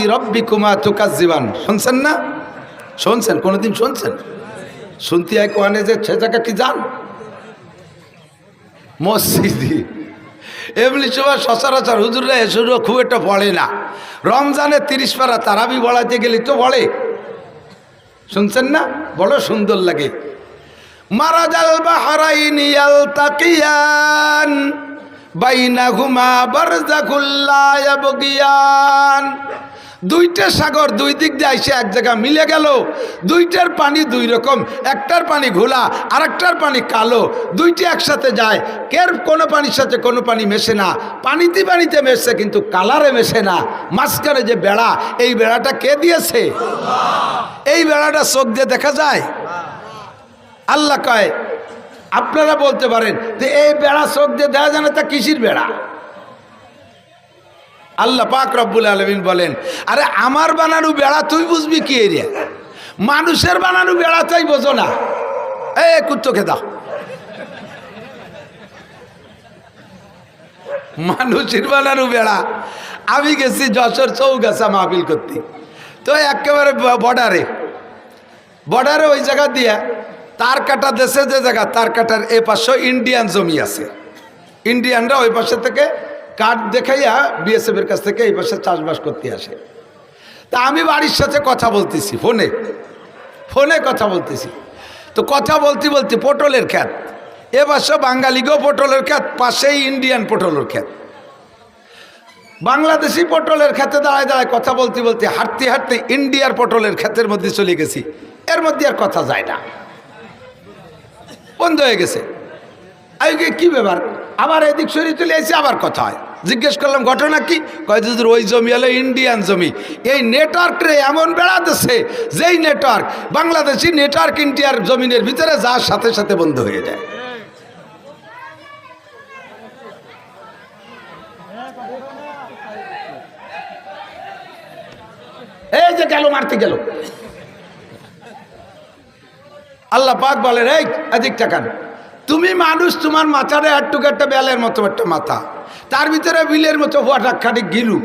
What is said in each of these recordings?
ই রব্বি কুমা তুকাজ জীবান শুনছেন না? শুনছেন? কোনোদিন শুনছেন? শুনতে হয় কোয়ানে যে সে জায়গা কি যান মসজিদি এমনি সময় সচরাচর হুজুররা এসুরও খুব একটা পড়ে না। রমজানে তিরিশ পারা তারাবি বলাতে গেলে তো বলে। শুনছেন না? বড় সুন্দর লাগে। মারা মারাজাল বাহারাইনি ইয়ালতাকিয়ান বাইনাহুমা বারজাকুল্লা ইয়াবগিয়ান। দুইটা সাগর দুই দিক দিয়ে আইসে এক জায়গা মিলে গেল। দুইটার পানি দুই রকম, একটার পানি ঘোলা আর একটার পানি কালো। দুইটি একসাথে যায়, কের কোনো পানির সাথে কোনো পানি মেশে না। পানিতে পানিতে মেশে কিন্তু কালারে মেশে না। মাঝখানে যে বেড়া, এই বেড়াটা কে দিয়েছে? এই বেড়াটা চোখ দিয়ে দেখা যায়? আল্লাহ কয়, আপনারা বলতে পারেন যে এই বেড়া চোখ দিয়ে দেখা যায় না, তা কিসির বেড়া? আল্লাহ পাক রব্বুল আলমিন বলেন, আরে আমার বানানো বেড়া তুই বুঝবি কি এরিয়া? মানুষের বানানো বেড়া তাই বোঝো না। এ কুত্তকে দাও মানুষের বানানো বেড়া। আমি গেছি যশোর চৌ চৌগাছা মাহফিল করতে। তো একেবারে বর্ডারে। বর্ডারে ওই জায়গা দিয়ে তার কাটা দেশে যে জায়গা, তার কাটার এ পাশে ইন্ডিয়ান জমি আছে। ইন্ডিয়ানরা ওই পাশে থেকে কার্ড দেখাইয়া বিএসএফ এর কাছ থেকে এই পাশে চাষবাস করতে আসে। তা আমি বাড়ির সাথে কথা বলতেছি, ফোনে। ফোনে কথা বলতেছি। তো কথা বলতে বলতে পটলের খ্যাত। এ পাশে বাঙালিগো পটলের খ্যাত, পাশেই ইন্ডিয়ান পটলের খ্যাত। বাংলাদেশি পটলের খেতে দাঁড়ায় দাঁড়ায় কথা বলতে বলতে হাঁটতে হাঁটতে ইন্ডিয়ার পটলের ক্ষেতের মধ্যে চলে গেছি। এর মধ্যে আর কথা যায় না। বন্ধ হয়ে গেছে। আগে কি ব্যাপার? আবার এদিক সরিয়ে চলে এসে আবার কথা হয়। জিজ্ঞেস করলাম, ঘটনা কি? কয় দুদুর ওই জমি হলো ইন্ডিয়ান জমি। এই নেটওয়ার্করে এমন বেড়াতেছে, যেই নেটওয়ার্ক বাংলাদেশি নেটওয়ার্ক ইন্ডিয়ার জমিনের ভিতরে যার সাথে সাথে বন্ধ হয়ে যায়। এই যে গেল, মারতে গেল। আল্লাহ পাক বলেন, এই এদিক টাকান তুমি মানুষ, তোমার মাথারে একটুকু একটা বেলের মতো একটা মাথা। তার ভিতরে বিলের মতো খাটি গিলু।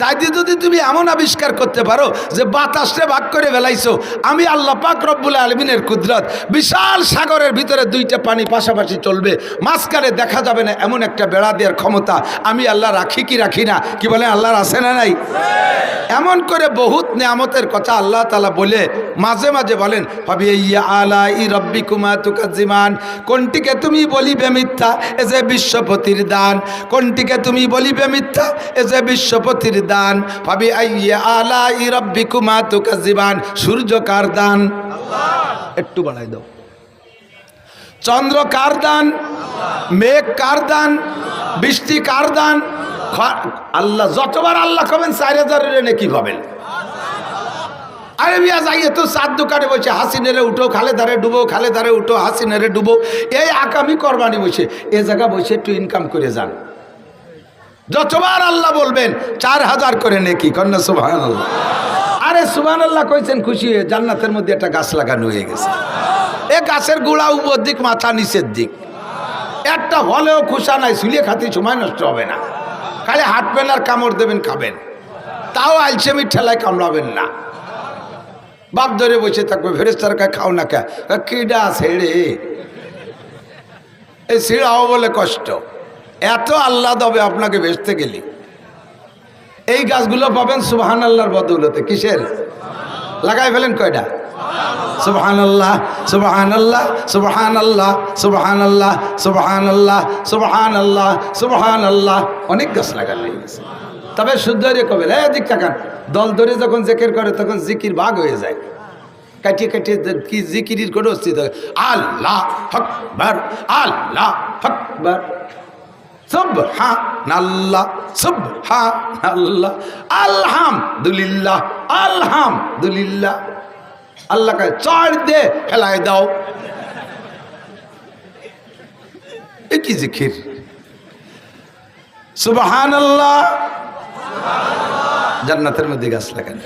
তাই দিয়ে যদি তুমি এমন আবিষ্কার করতে পারো যে বাতাসে ভাগ করে ফেলাইছো, আমি আল্লাহ পাক রব্বুল আলমিনের কুদরত বিশাল সাগরের ভিতরে দুইটা পানি পাশাপাশি চলবে, মাঝখানে দেখা যাবে না এমন একটা বেড়া দেওয়ার ক্ষমতা আমি আল্লাহ রাখি কি রাখি না? কি বলে আল্লাহর আছে না নাই? এমন করে বহুত নিয়ামতের কথা আল্লাহ তালা বলে, মাঝে মাঝে বলেন হবি ইয়া আলা ই রব্বি কুমা তুকাজিমান কোনটিকে তুমি বলিবে মিথ্যা? এ যে বিশ্বপতির দান। কোনটিকে তুমি বলিবে মিথ্যা? এ যে বিশ্বপতির দান ভাবি আইয়া আলা ই রব্বি কুমা তুকাজিমান সূর্য কার দান একটু বাড়াই দাও। চন্দ্র কার দান মেঘ কার দান বৃষ্টি কার দান আল্লাহ যতবার আল্লাহ কবেন চার হাজারের নাকি পাবেন আরে বিয়া যাইয়ে তো সাত দোকানে বসে, হাসি নেড়ে উঠো, খালে ধারে ডুবো, খালে ধারে উঠো, হাসি নেড়ে ডুবো। এই আগামী করবানি বসে, এ জায়গা বসে একটু ইনকাম করে যান। যতবার আল্লাহ বলবেন, চার হাজার করে নেকি কন্যা সুবাহান আল্লাহ আরে সুবাহান আল্লাহ কইছেন খুশি হয়ে জান্নাতের মধ্যে একটা গাছ লাগানো হয়ে গেছে। এ গাছের গোড়া উপর দিক, মাথা নিচের দিক। একটা হলেও খুশা নাই শুলিয়ে খাতে সময় নষ্ট হবে না। খালি হাঁটবেন আর কামড় দেবেন, খাবেন। তাও আলসেমি ঠেলায় কামড়াবেন না। বাপ ধরে বসে থাকবে ফেরেস্তার কাছে খাও না কে? কিডা ছেড়ে। এই ছিঁড়াও বলে কষ্ট। এত আল্লাহ দবে আপনাকে বেচতে গেলি। এই গাছগুলো পাবেন সুবহান আল্লাহর বদৌলতে। কিসের? লাগাই ফেলেন কয়টা? সুবহান আল্লাহ সুবহান আল্লাহ সুবহান আল্লাহ সুবহান আল্লাহ সুবহান আল্লাহ সুবহান আল্লাহ সুবহান আল্লাহ অনেক গাছ। লাগানো তবে শুদ্ধ রে কবে? হ্যাঁ দিক তাকান। দল ধরে যখন জেকের করে, তখন জিকির ভাগ হয়ে যায়। কাটিয়ে কাটিয়ে কি জিকিরির করে অস্তিত্ব আল্লাহ হকবার আল্লাহ হকবার সুবহানাল্লাহ সুবহানাল্লাহ, আলহামদুলিল্লাহ আলহামদুলিল্লাহ। আল্লাহ কে চার দে দাও। কি জান্নাতের মধ্যে গাছ লাগানো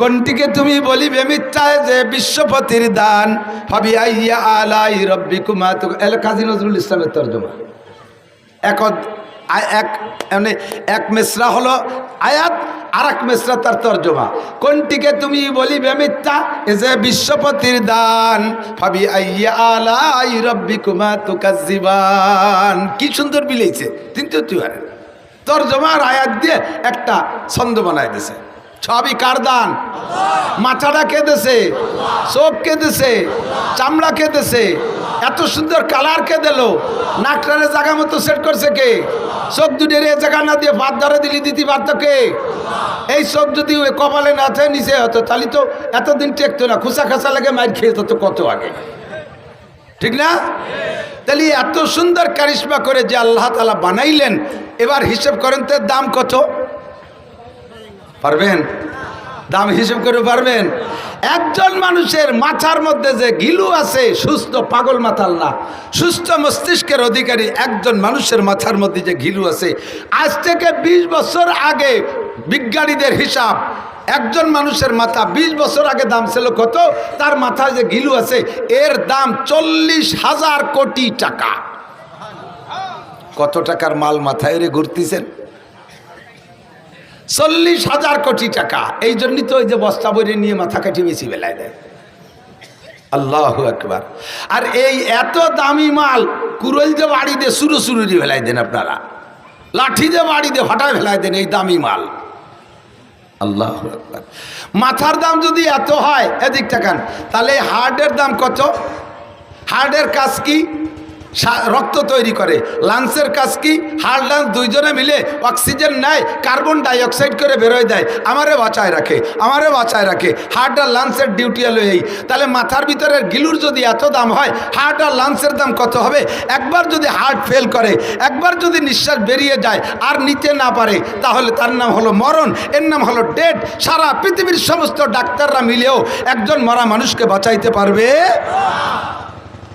কোনটিকে তুমি বলিবে, মিথ্যায় যে বিশ্বপতির দান হবি আইয়া আলাই রব্বি কুমা এল নজরুল ইসলামের তর্জমা। এক মানে এক মেসরা হলো আয়াত আর এক মেসরা তার তর্জমা। কোনটিকে তুমি বলিবে মিথ্যা এ যে বিশ্বপতির দান। ভাবি আইয়া আলাই রব্বি কুমা তুকাজিবান কি সুন্দর বিলেইছে কিন্তু তুই আর তর্জমার আয়াত দিয়ে একটা ছন্দ বানায় দিছে। সবই কার দান? মাথাটা কেঁদেছে চোখ কেঁদেছে চামড়া কেঁদেছে এত সুন্দর কালার কে দিল? নাকটারে জায়গা মতো সেট করছে কে? চোখ দুটের এ জায়গা না দিয়ে ভাত ধরে দিলি, দিতি পারত কে? এই চোখ যদি কপালে না থাকে, নিচে হতো, তাহলে তো এতদিন টেকতো না খুসা খাসা লাগে মাইর খেয়ে তো কত আগে। ঠিক না? তাহলে এত সুন্দর কারিশ্মা করে যে আল্লাহ তালা বানাইলেন, এবার হিসেব করেন তো দাম কত? পারবেন? দাম হিসেব করে পারবেন। একজন মানুষের মাথার মধ্যে যে গিলু আছে, সুস্থ পাগল মাথাল না। সুস্থ মস্তিষ্কের অধিকারী একজন মানুষের মাথার মধ্যে যে গিলু আছে, আজ থেকে ২০ বছর আগে বিজ্ঞানীদের হিসাব, একজন মানুষের মাথা ২০ বছর আগে দাম ছিল কত? তার মাথায় যে গিলু আছে, এর দাম চল্লিশ হাজার কোটি টাকা। কত টাকার মাল মাথায় রে ঘুরতেছেন? চল্লিশ হাজার কোটি টাকা। এই জন্যই তো ওই যে বস্তা বইরে নিয়ে মাথা কাটি বেশি বেলায় দেয়। আল্লাহ একবার আর এই এত দামি মাল কুরল যে বাড়ি দিয়ে সুরু সুরুরি ফেলাই দেন আপনারা। লাঠি যে বাড়ি দিয়ে হঠাৎ ফেলাই দেন এই দামি মাল। আল্লাহ একবার মাথার দাম যদি এত হয় এদিক টাকান তাহলে হার্টের দাম কত? হার্টের কাজ কি? রক্ত তৈরি করে। লাংসের কাজ কি? হার্ট লাংস দুইজনে মিলে অক্সিজেন নেয় কার্বন ডাইঅক্সাইড করে বেরোয় দেয়। আমারে বাঁচায় রাখে, আমারে বাঁচায় রাখে। হার্ট আর লাংসের ডিউটি হলো এই। তাহলে মাথার ভিতরে গিলুর যদি এত দাম হয় হার্ট আর লাংসের দাম কত হবে? একবার যদি হার্ট ফেল করে, একবার যদি নিঃশ্বাস বেরিয়ে যায় আর নিতে না পারে, তাহলে তার নাম হলো মরণ, এর নাম হলো ডেড সারা পৃথিবীর সমস্ত ডাক্তাররা মিলেও একজন মরা মানুষকে বাঁচাইতে পারবে?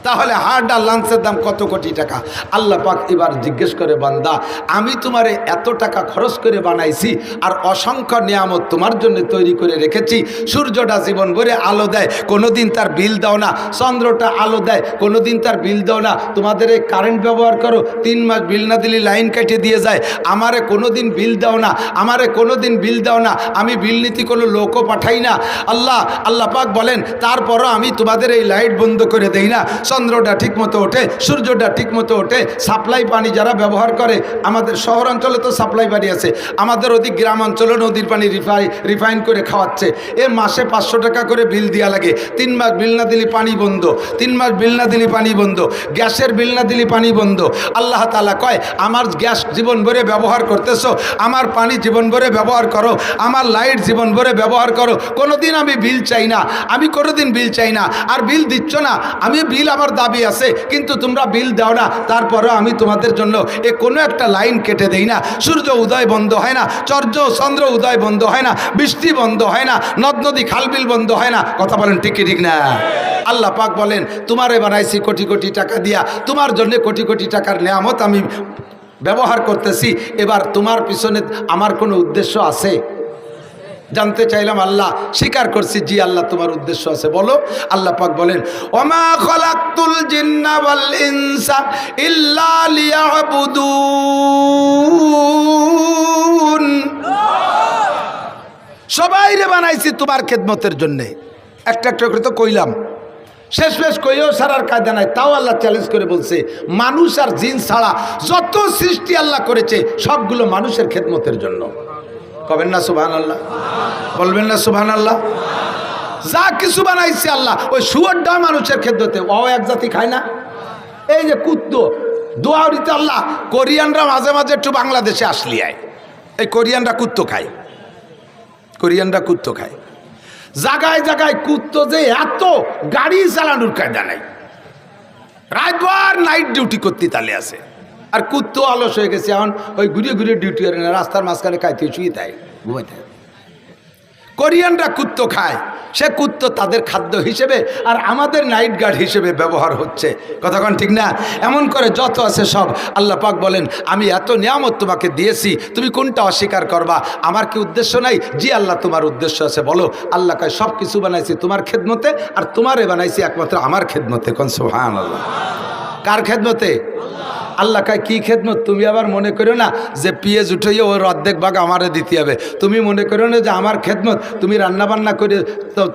তাহলে হার্ট আর লাংসের দাম কত কোটি টাকা? আল্লাহ পাক এবার জিজ্ঞেস করে, বান্দা, আমি তোমারে এত টাকা খরচ করে বানাইছি আর অসংখ্য নিয়ামত তোমার জন্য তৈরি করে রেখেছি। সূর্যটা জীবন ভরে আলো দেয়, কোনোদিন তার বিল দাও না। চন্দ্রটা আলো দেয়, কোনোদিন তার বিল দাও না। তোমাদের এই কারেন্ট ব্যবহার করো, তিন মাস বিল না দিলে লাইন কেটে দিয়ে যায়। আমারে কোনোদিন বিল দাও না, আমারে কোনোদিন বিল দাও না। আমি বিল নীতি কোনো লোকও পাঠাই না। আল্লাহ আল্লাহ পাক বলেন, তারপরও আমি তোমাদের এই লাইট বন্ধ করে দেই না। চন্দ্রটা ঠিকমতো ওঠে, সূর্যটা ঠিকমতো ওঠে, সাপ্লাই পানি যারা ব্যবহার করে, আমাদের শহর অঞ্চলে তো সাপ্লাই পানি আছে, আমাদের ওদিক গ্রাম অঞ্চলে নদীর পানি রিফাই, রিফাইন করে খাওয়াচ্ছে। এ মাসে পাঁচশো টাকা করে বিল দেওয়া লাগে। তিন মাস বিল না দিলে পানি বন্ধ, তিন মাস বিল না দিলে পানি বন্ধ, গ্যাসের বিল না দিলে পানি বন্ধ। আল্লাহ তালা কয়, আমার গ্যাস জীবন ভরে ব্যবহার করতেছো, আমার পানি জীবন ভরে ব্যবহার করো, আমার লাইট জীবন ভরে ব্যবহার করো, কোনোদিন আমি বিল চাই না, আমি কোনোদিন বিল চাই না, আর বিল দিচ্ছ না আমি বিল আমার দাবি আছে, কিন্তু তোমরা বিল দাও না। তারপরেও আমি তোমাদের জন্য এ কোনো একটা লাইন কেটে দেই না। সূর্য উদয় বন্ধ হয় না, চর্য চন্দ্র উদয় বন্ধ হয় না, বৃষ্টি বন্ধ হয় না, নদ নদী খালবিল বন্ধ হয় না। কথা বলেন ঠিক ঠিক না? আল্লাহ পাক বলেন, তোমারে বানাইছি কোটি কোটি টাকা দিয়া, তোমার জন্য কোটি কোটি টাকার নেয়ামত আমি ব্যবহার করতেছি। এবার তোমার পিছনে আমার কোনো উদ্দেশ্য আছে? জানতে চাইলাম, আল্লাহ স্বীকার করছি, জি, আল্লাহ তোমার উদ্দেশ্য আছে, বলো। আল্লাহ পাক বলেন, ওমা খলাকতুল জিন্না ওয়াল ইনসা ইল্লা সবাই রে বানাইছি তোমার খেদমতের জন্যে। একটা একটা করে তো কইলাম। শেষ শেষ কইও সারার কায়দা নাই, তাও আল্লাহ চ্যালেঞ্জ করে বলছে, মানুষ আর জিন ছাড়া যত সৃষ্টি আল্লাহ করেছে, সবগুলো মানুষের খেদমতের জন্য। কবেন না সুবহান আল্লাহ বলবেন না সুবহান আল্লাহ যা কিছু বানাইছে আল্লাহ, ওই শুয়ারটা মানুষের খেদমতে ও এক জাতি খায় না। এই যে কুত্তো দোয়ারিতে আল্লাহ, কোরিয়ানরা মাঝে মাঝে একটু বাংলাদেশে আসলি আয়। এই কোরিয়ানরা কুত্তো খায়। কোরিয়ানরা কুত্তো খায়। জাগায় জাগায় কুত্তো যে এত গাড়ি চালানোর কায়দা নাই। রাতবার নাইট ডিউটি করতে তালে আছে। আর কুত্তো আলস হয়ে গেছে, এখন ওই ঘুরিয়ে ঘুরিয়ে ডিউটি করে না, রাস্তার মাঝখানে খাইতে শুয়ে দেয় ঘুমাইতে কোরিয়ানরা কুত্তো খায়, সে কুত্তো তাদের খাদ্য হিসেবে আর আমাদের নাইট গার্ড হিসেবে ব্যবহার হচ্ছে। কতক্ষণ ঠিক না? এমন করে যত আছে সব, আল্লাহ পাক বলেন, আমি এত নিয়ামত তোমাকে দিয়েছি, তুমি কোনটা অস্বীকার করবা? আমার কি উদ্দেশ্য নাই? জি আল্লাহ, তোমার উদ্দেশ্য আছে, বলো। আল্লাহ কয়, সব কিছু বানাইছি তোমার খেদমতে আর তোমারে বানাইছি একমাত্র আমার খেদমতে। সোহান আল্লাহ কার খেদমতে? আল্লাহ কায়, কী খেদমত? তুমি আবার মনে করো না যে পিএজ উঠাইয়ে ওর অর্ধেক ভাগ আমারে দিতে হবে। তুমি মনে করো না যে আমার খেদমত? তুমি রান্না বান্না করে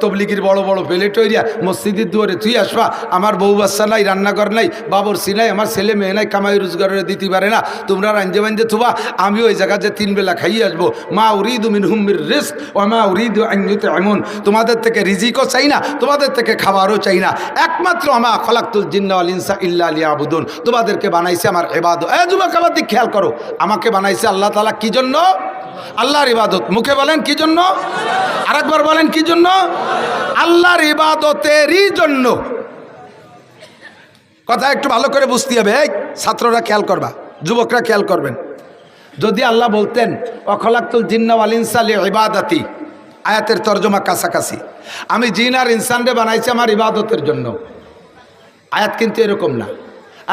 তবলিগির বড় বড় প্লেট হইয়া মসজিদের দুয়ারে তুই আসবা। আমার বউ বাচ্চা নাই, রান্নাঘর নাই, বাবর নাই, আমার ছেলে মেয়ে নাই, কামাই রোজগারে দিতে পারে না। তোমরা রাঞ্জে বাঞ্জে থুবা, আমি ওই জায়গা যে তিন বেলা খাইয়ে আসব। মা উরিদ মিন হুমির রিস্ক ও মা উরিদ আইনুতে এমন তোমাদের থেকে রিজিকও চাই না, তোমাদের থেকে খাবারও চাই না। একমাত্র আমা খলাক্তুল জিন্নাওয়াল ইনসা ইল্লা আলিয়া আবুদুন তোমাদেরকে বানাইছে আমার এবাদ এ যুবক আবার দিক খেয়াল করো। আমাকে বানাইছে আল্লাহ তালা কি জন্য? আল্লাহর ইবাদত। মুখে বলেন কি জন্য? আরেকবার বলেন কি জন্য? আল্লাহর ইবাদতেরই জন্য। কথা একটু ভালো করে বুঝতে হবে। এই ছাত্ররা খেয়াল করবা, যুবকরা খেয়াল করবেন। যদি আল্লাহ বলতেন, অখলাক্তুল জিন্নাওয়াল ইনসালি ইবাদাতি, আয়াতের তর্জমা কাছাকাছি। আমি জিন আর ইনসানরে বানাইছি আমার ইবাদতের জন্য। আয়াত কিন্তু এরকম না।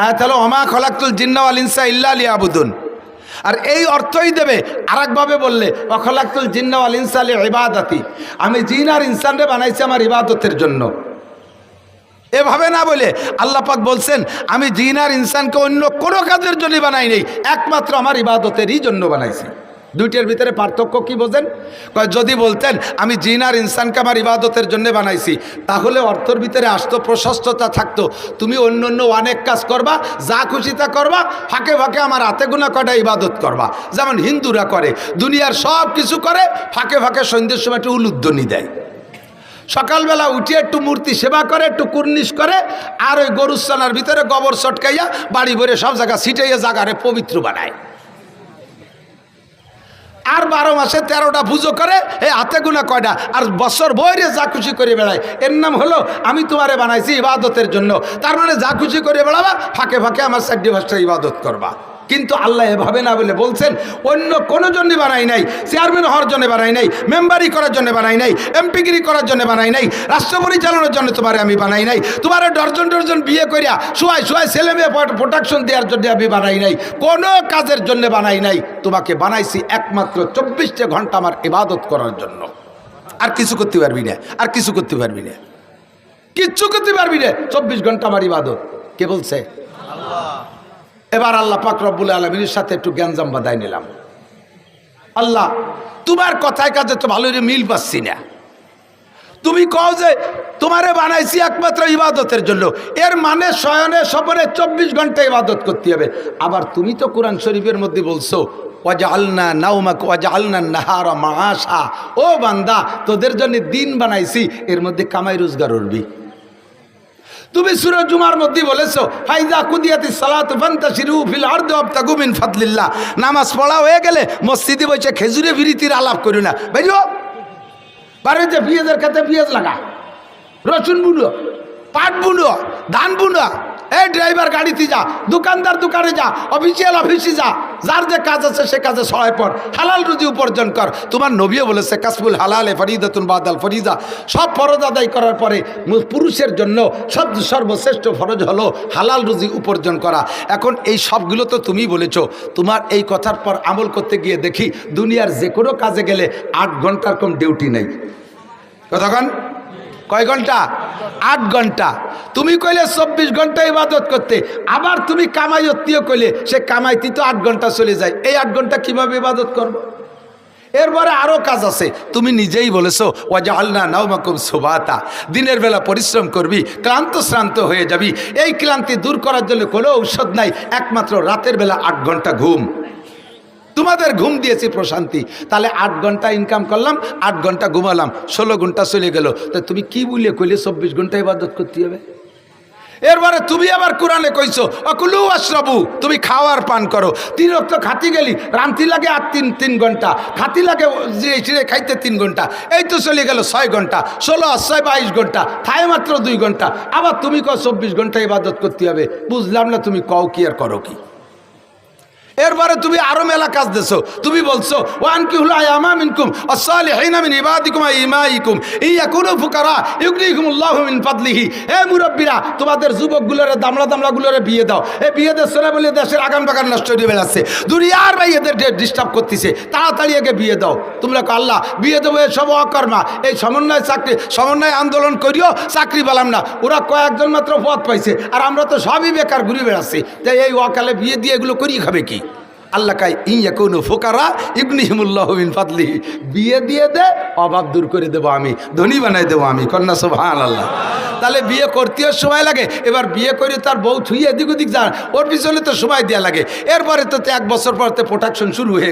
আয়াত হলো অমা খলাক্তুল জিন্নাওয়াল ইনসা ইল্লা আলী আবুদুন আর এই অর্থই দেবে আরেকভাবে বললে অখলাক্তুল জিন্নাওয়াল ইনসা আলী ইবাদাতি আমি জিন আর ইনসানরে বানাইছি আমার ইবাদতের জন্য। এভাবে না বলে আল্লাহ পাক বলছেন, আমি জিন আর ইনসানকে অন্য কোনো কাজের জন্য বানাই নেই, একমাত্র আমার ইবাদতেরই জন্য বানাইছি। দুইটার ভিতরে পার্থক্য কি বোঝেন? যদি বলতেন, আমি জিন আর ইনসানকে আমার ইবাদতের জন্য বানাইছি, তাহলে অর্থর ভিতরে আসতো, প্রশস্ততা থাকতো। তুমি অন্য অন্য অনেক কাজ করবা, যা খুশি তা করবা, ফাঁকে ফাঁকে আমার হাতে গুণা কটা ইবাদত করবা। যেমন হিন্দুরা করে, দুনিয়ার সব কিছু করে, ফাঁকে ফাঁকে সন্ধ্যের সময় একটু উলুদ্ধনি দেয়। সকালবেলা উঠে একটু মূর্তি সেবা করে, একটু কুর্নিশ করে, আর ওই গরুস্থানার ভিতরে গোবর চটকাইয়া বাড়ি ভরে সব জায়গা ছিটাইয়া জায়গারে পবিত্র বানায়। আর বারো মাসে তেরোটা পুজো করে, এ হাতে গুনা কয়টা? আর বছর বইরে যা খুশি করে বেড়ায়। এর নাম হলো, আমি তোমারে বানাইছি ইবাদতের জন্য। তার মানে যা খুশি করে বেড়াবা, ফাঁকে ফাঁকে আমার সাইডে ভাষা ইবাদত করবা। কিন্তু আল্লাহ এভাবে না বলে বলছেন, অন্য কোনো জন্য বানাই নাই, চেয়ারম্যান হওয়ার জন্য বানাই নাই, মেম্বারি করার জন্য বানাই নাই এমপিগিরি করার জন্য বানাই নাই রাষ্ট্র পরিচালনার জন্য তোমারে আমি বানাই নাই, তোমার ডর্জন ডর্জন বিয়ে করিয়া সোয়াই সোয়াই ছেলে মেয়ে প্রোটেকশন দেওয়ার জন্য আমি বানাই নাই, কোনো কাজের জন্য বানাই নাই, তোমাকে বানাইছি একমাত্র চব্বিশটা ঘণ্টা আমার ইবাদত করার জন্য। আর কিছু করতে পারবি না, আর কিছু করতে পারবি না। কিচ্ছু করতে পারবি না, চব্বিশ ঘণ্টা আমার ইবাদত। কে বলছে? এবার আল্লাহ পাক রব্বুল আলমিনের সাথে একটু জ্ঞানজাম বাদায় নিলাম। আল্লাহ, তোমার কথায় কাজে তো ভালো মিল পাচ্ছি না। তুমি কও যে, তোমারে বানাইছি একমাত্র ইবাদতের জন্য। এর মানে শয়নে স্বপনে চব্বিশ ঘণ্টা ইবাদত করতে হবে। আবার তুমি তো কোরআন শরীফের মধ্যে বলছো ওয়াজা আলনা নাউমাক ওয়াজা আলনা ও বান্দা, তোদের জন্য দিন বানাইছি, এর মধ্যে কামাই রোজগার উঠবি। তুমি সুরজ জুমার মধ্যে বলেছ ফাইজা কুদিয়াতি সালাত ফান্তাশিরু ফিল আরদি ওয়াবতাগু মিন ফাদলিল্লাহ। নামাজ পড়া হয়ে গেলে মসজিদে বসে খেজুরে ফিরিতির আলাপ করি না। বুঝলো? বাড়িতে পেঁয়াজের খেতে পেঁয়াজ লাগা। রসুন বুনো, পাট বুনো, ধান বুনো এই ড্রাইভার গাড়িতে যা, দোকানদার দোকানে যা অফিসিয়াল অফিসে যা, যার যে কাজ আছে সে কাজে সহায় পর, হালাল রুজি উপার্জন কর। তোমার নবীও বলেছে কাসবুল হালালে ফরিদাতুন বাদাল ফরিজা সব ফরজ আদায় করার পরে পুরুষের জন্য সব সর্বশ্রেষ্ঠ ফরজ হলো হালাল রুজি উপার্জন করা। এখন এই সবগুলো তো তুমি বলেছ, তোমার এই কথার পর আমল করতে গিয়ে দেখি দুনিয়ার যে কোনো কাজে গেলে আট ঘণ্টার কম ডিউটি নেই। কথা কতক্ষণ কয় ঘণ্টা? আট ঘণ্টা। তুমি কইলে চব্বিশ ঘণ্টা ইবাদত করতে, আবার তুমি কামাই অত্তীয় কইলে, সে কামাইতে তো আট ঘণ্টা চলে যায়। এই আট ঘণ্টা কীভাবে ইবাদত করব? এরপরে আরও কাজ আছে। তুমি নিজেই বলেছ ওয়াজা আল্লাহ নাওমাকুম সুবাতা। দিনের বেলা পরিশ্রম করবি, ক্লান্ত শ্রান্ত হয়ে যাবি। এই ক্লান্তি দূর করার জন্য কোনো ঔষধ নাই, একমাত্র রাতের বেলা আট ঘণ্টা ঘুম। তোমাদের ঘুম দিয়েছি প্রশান্তি। তাহলে আট ঘণ্টা ইনকাম করলাম, আট ঘণ্টা ঘুমালাম, ষোলো ঘণ্টা চলে গেল। তা তুমি কি বলিয়ে কইলে চব্বিশ ঘণ্টা ইবাদত করতে হবে? এরপরে তুমি আবার কোরআনে কইছো, অকুলু আশ্রবু, তুমি খাওয়ার পান করো। তিন রক্ত খাতি গেলি, রান্তি লাগে আর তিন তিন ঘণ্টা। খাতি লাগে চিড়ে খাইতে তিন ঘণ্টা। এই তো চলে গেল ছয় ঘণ্টা, ষোলো ছয় বাইশ ঘণ্টা, থায় মাত্র দুই ঘণ্টা। আবার তুমি কও চব্বিশ ঘণ্টা ইবাদত করতে হবে। বুঝলাম না তুমি কও কি আর করো কি। এরপরে তুমি আরও মেলা কাজ দেছো। তুমি বলছো, ওয়ান কি হলো আয়ামা মিনকুম আসালিহিনা মিন ইবাদিকুম ইমাইকুম ইয়াকুনু ফুকারা ইউগনিকুমুল্লাহু মিন ফাদলিহি। হে মুরব্বিরা, তোমাদের যুবকগুলোরে দামলা দামলাগুলোরে বিয়ে দাও। এ বিয়ে দিচ্ছে না বলে দেশের আগাম বাগান নষ্ট হয়ে বেড়াচ্ছে দুনিয়ার ভাই এদের ডিস্টার্ব করতেছে। তাড়াতাড়ি আগে বিয়ে দাও। তোমরা কো আল্লাহ, বিয়ে দেবো সব অকর্মা, এই সমন্বয় চাকরি, সমন্বয় আন্দোলন করিও চাকরি পেলাম না। ওরা কয়েকজন মাত্র পথ পাইছে, আর আমরা তো সবই বেকার ঘুরে বেড়াচ্ছি। তাই এই অকালে বিয়ে দিয়ে এগুলো করিয়ে খাবে কি? আল্লাহ কাই ইয়া কোনো ফোকারা ইবনি হিমুল্লাহমিন ফাতলি বিয়ে দিয়ে দে, অভাব দূর করে দেবো আমি, ধনী বানাই দেবো আমি, কন্যা সোভান আল্লাহ তাহলে বিয়ে করতেও সময় লাগে, এবার বিয়ে করে তার বউ থুই এদিক ওদিক যান ওর পিছনে তো সময় দেওয়া লাগে। এরপরে তো তো এক বছর পর তো প্রোটেকশন শুরু হয়ে